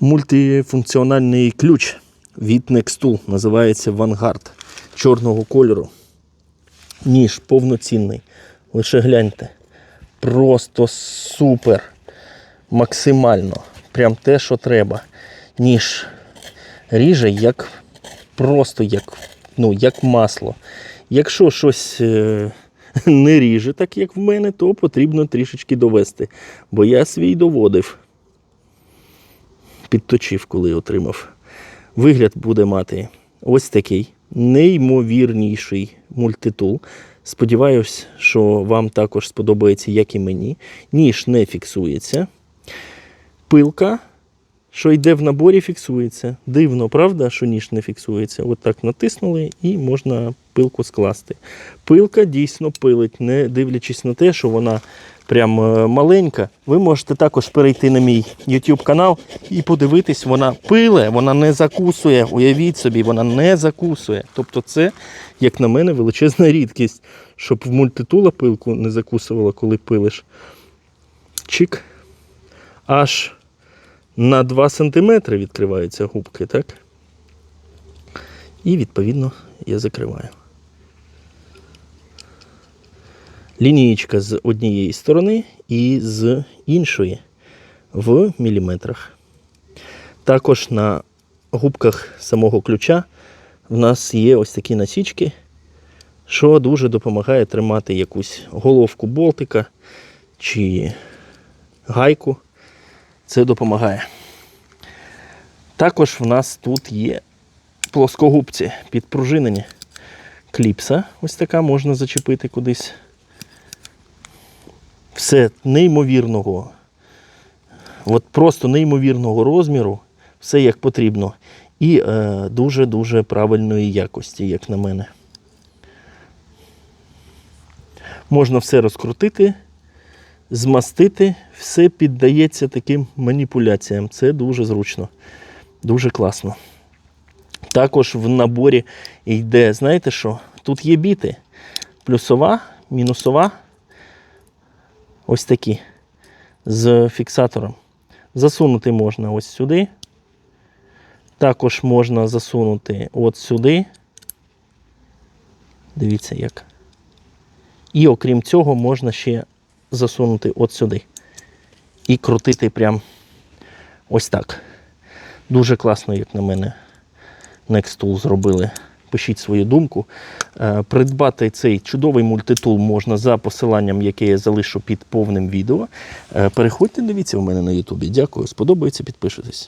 Мультифункціональний ключ від Nextool називається Vanguard чорного кольору. Ніж повноцінний. Лише гляньте. Просто супер. Максимально. Прям те, що треба. Ніж ріже як просто як, ну, як масло. Якщо щось е, не ріже, так як в мене, то потрібно трішечки довести. Бо я свій доводив підточив, коли отримав. Вигляд буде мати ось такий неймовірніший мультитул. Сподіваюсь, що вам також сподобається, як і мені. Ніж не фіксується. Пилка, що йде в наборі, фіксується. Дивно, правда, що ніж не фіксується. От так натиснули і можна пилку скласти. Пилка дійсно пилить, не дивлячись на те, що вона прям е, маленька. Ви можете також перейти на мій YouTube канал і подивитись, вона пиле, вона не закусує. Уявіть собі, вона не закусує. Тобто, це, як на мене, величезна рідкість, щоб в мультитула пилку не закусувала, коли пилиш. Чик. Аж на 2 см відкриваються губки, так? І відповідно я закриваю. Лінієчка з однієї сторони і з іншої в міліметрах. Також на губках самого ключа в нас є ось такі насічки, що дуже допомагає тримати якусь головку болтика чи гайку. Це допомагає. Також в нас тут є плоскогубці підпружинені. Кліпса ось така можна зачепити кудись. Все неймовірного, от просто неймовірного розміру, все як потрібно. І е, дуже-дуже правильної якості, як на мене. Можна все розкрутити, змастити, все піддається таким маніпуляціям. Це дуже зручно, дуже класно. Також в наборі йде, знаєте що? Тут є біти. Плюсова, мінусова. Ось такі. З фіксатором. Засунути можна ось сюди. Також можна засунути от сюди. Дивіться як. І окрім цього, можна ще засунути от сюди. І крутити прям ось так. Дуже класно, як на мене, Nextool зробили. Пишіть свою думку. Е, Придбати цей чудовий мультитул можна за посиланням, яке я залишу під повним відео. Е, Переходьте, дивіться у мене на Ютубі. Дякую. Сподобається, підпишитесь.